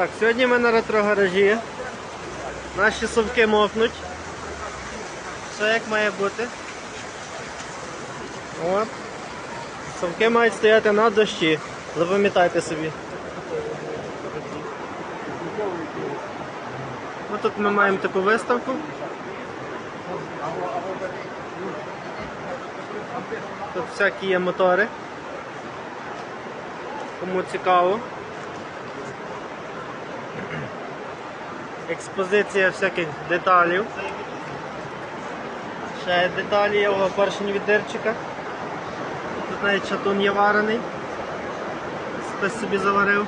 Так, сьогодні ми на ретро-гаражі. Наші совки мокнуть. Все як має бути. От. Совки мають стояти на дощі. Запам'ятайте собі. Ну, тут ми маємо таку виставку. Тут всякі є мотори. Кому цікаво. Експозиція всяких деталів. Ще деталі є о, поршень від дирчика. Тут навіть шатун є варений. Хтось собі заварив.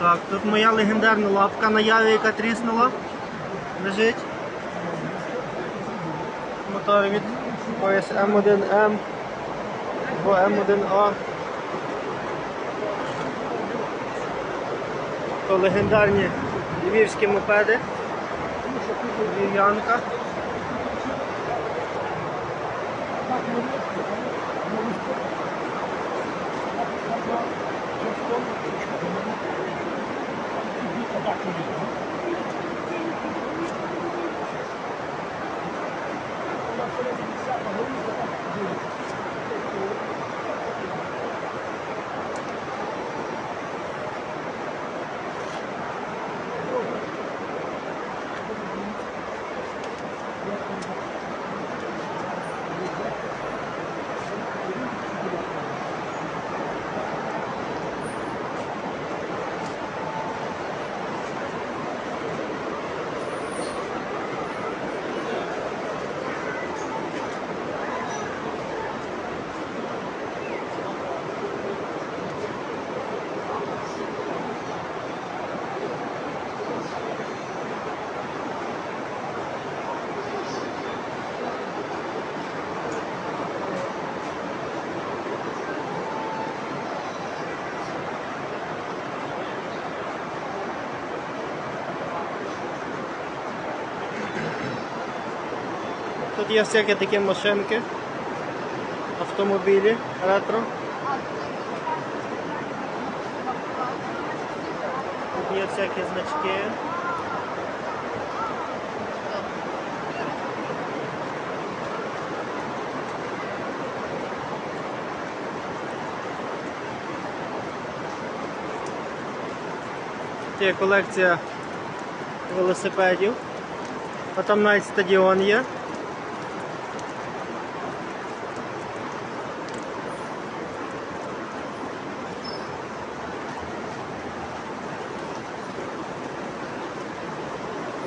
Так, тут моя легендарна лапка на яві, яка тріснула. Лежить. Мотор від ОС М1М або М1А. То легендарні львівські мопеди. Львів'янка. Тут є всякі такі машинки, автомобілі ретро. Тут є всякі значки. Тут є колекція велосипедів. А там навіть стадіон є.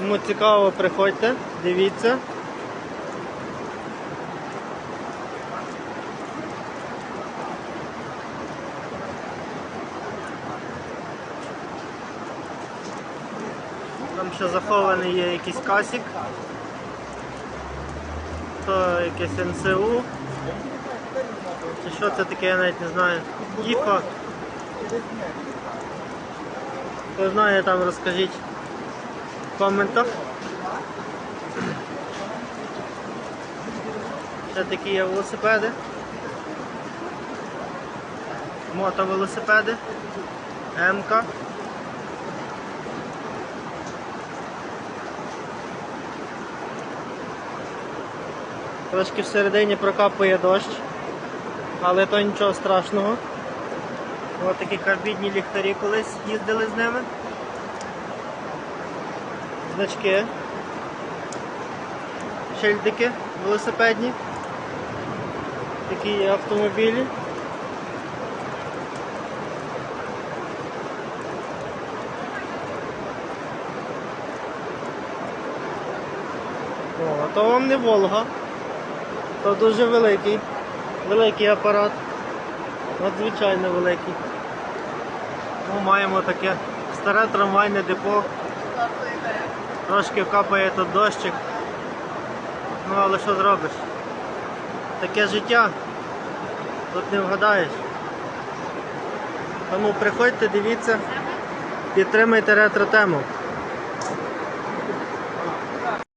Кому цікаво, приходьте, дивіться. Там ще захований є якийсь касік. То якесь НСУ. Чи що це таке, я навіть не знаю. Іфа. Хто знає, там розкажіть коментах. Ще такі є велосипеди. Мотовелосипеди. МК. Трошки всередині прокапує дощ, але то нічого страшного. Ось такі карбідні ліхтарі колись їздили з ними. Значки. Шильдики велосипедні. Такі автомобілі. О, то вам не Волга. То дуже великий. Великий апарат. Надзвичайно великий. Ми маємо таке старе трамвайне депо. Трошки капає тут дощик. Ну але що зробиш? Таке життя. Тут не вгадаєш. Тому приходьте, дивіться, підтримайте ретро тему.